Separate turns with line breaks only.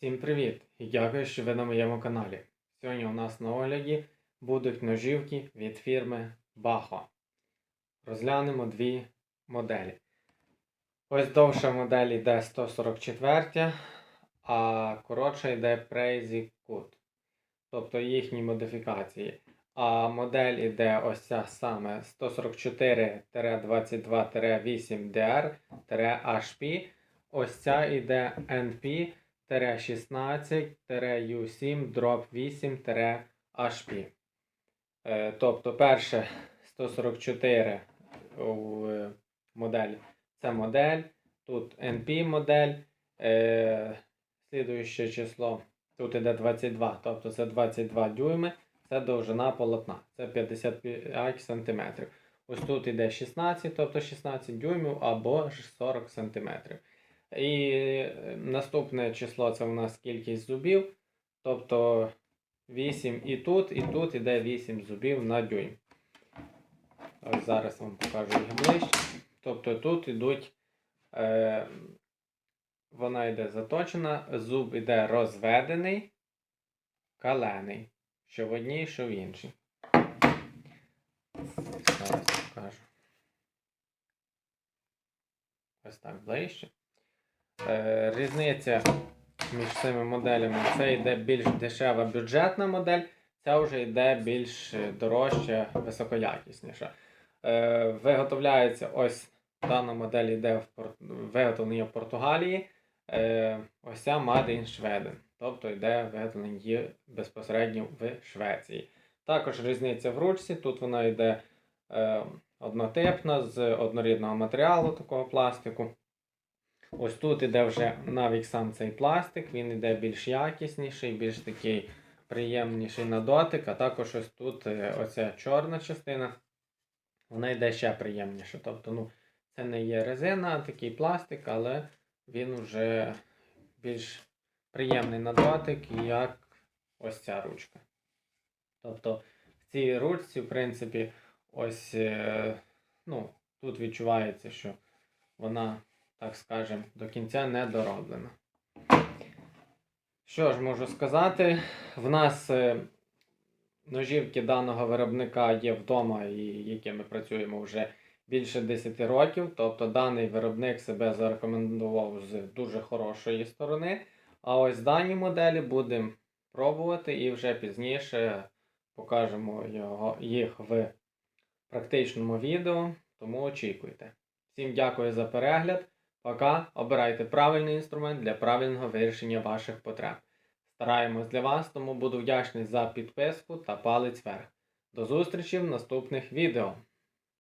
Всім привіт дякую, що ви на моєму каналі. Сьогодні у нас на огляді будуть ножівки від фірми Baho. Розглянемо дві моделі. Ось довша модель йде 144, а коротша йде Crazy Cut. Тобто їхні модифікації. А модель іде ось ця саме 144-22-8DR-HP. Ось ця іде NP 16-U7 drop 8 HP. Тобто перше 144 у е, моделі. Це модель. Тут NP модель. Е, Слідуюче число. Тут іде 22, тобто це 22 дюйми. Це довжина полотна. Це 55 см. Ось тут іде 16, тобто 16 дюймів або 40 см. І е, наступне число це у нас кількість зубів. Тобто 8 і тут, і тут іде 8 зубів на дюйм. Ось зараз вам покажу їх ближче. Тобто тут йдуть, е, вона йде заточена, зуб іде розведений, калений. Що в одній, що в іншій. Зараз покажу. Ось так ближче. Е, різниця між цими моделями це йде більш дешева бюджетна модель, ця вже йде більш дорожча, високоякісніша. Е, виготовляється ось дана модель йде в пор... виготовлення в Португалії. Е, ось ця Made in Sweden. Тобто йде виготовлення безпосередньо в Швеції. Також різниця в ручці. Тут вона йде однотипна з однорідного матеріалу такого пластику. Ось тут іде вже навіть сам цей пластик, він іде більш якісніший, більш такий приємніший на дотик, а також ось тут е, оця чорна частина, вона йде ще приємніше. Тобто, ну, це не є резина, а такий пластик, але він вже більш приємний на дотик, як ось ця ручка. Тобто в цій ручці, в принципі, ось е, ну, тут відчувається, що вона так скажемо, до кінця не дороблена. Що ж можу сказати? В нас е, ножівки даного виробника є вдома, і якими працюємо вже більше 10 років. Тобто даний виробник себе зарекомендував з дуже хорошої сторони. А ось дані моделі будемо пробувати і вже пізніше покажемо його, їх в практичному відео. Тому очікуйте. Всім дякую за перегляд. Пока обирайте правильний інструмент для правильного вирішення ваших потреб. Стараємось для вас, тому буду вдячний за підписку та палець вверх. До зустрічі в наступних відео.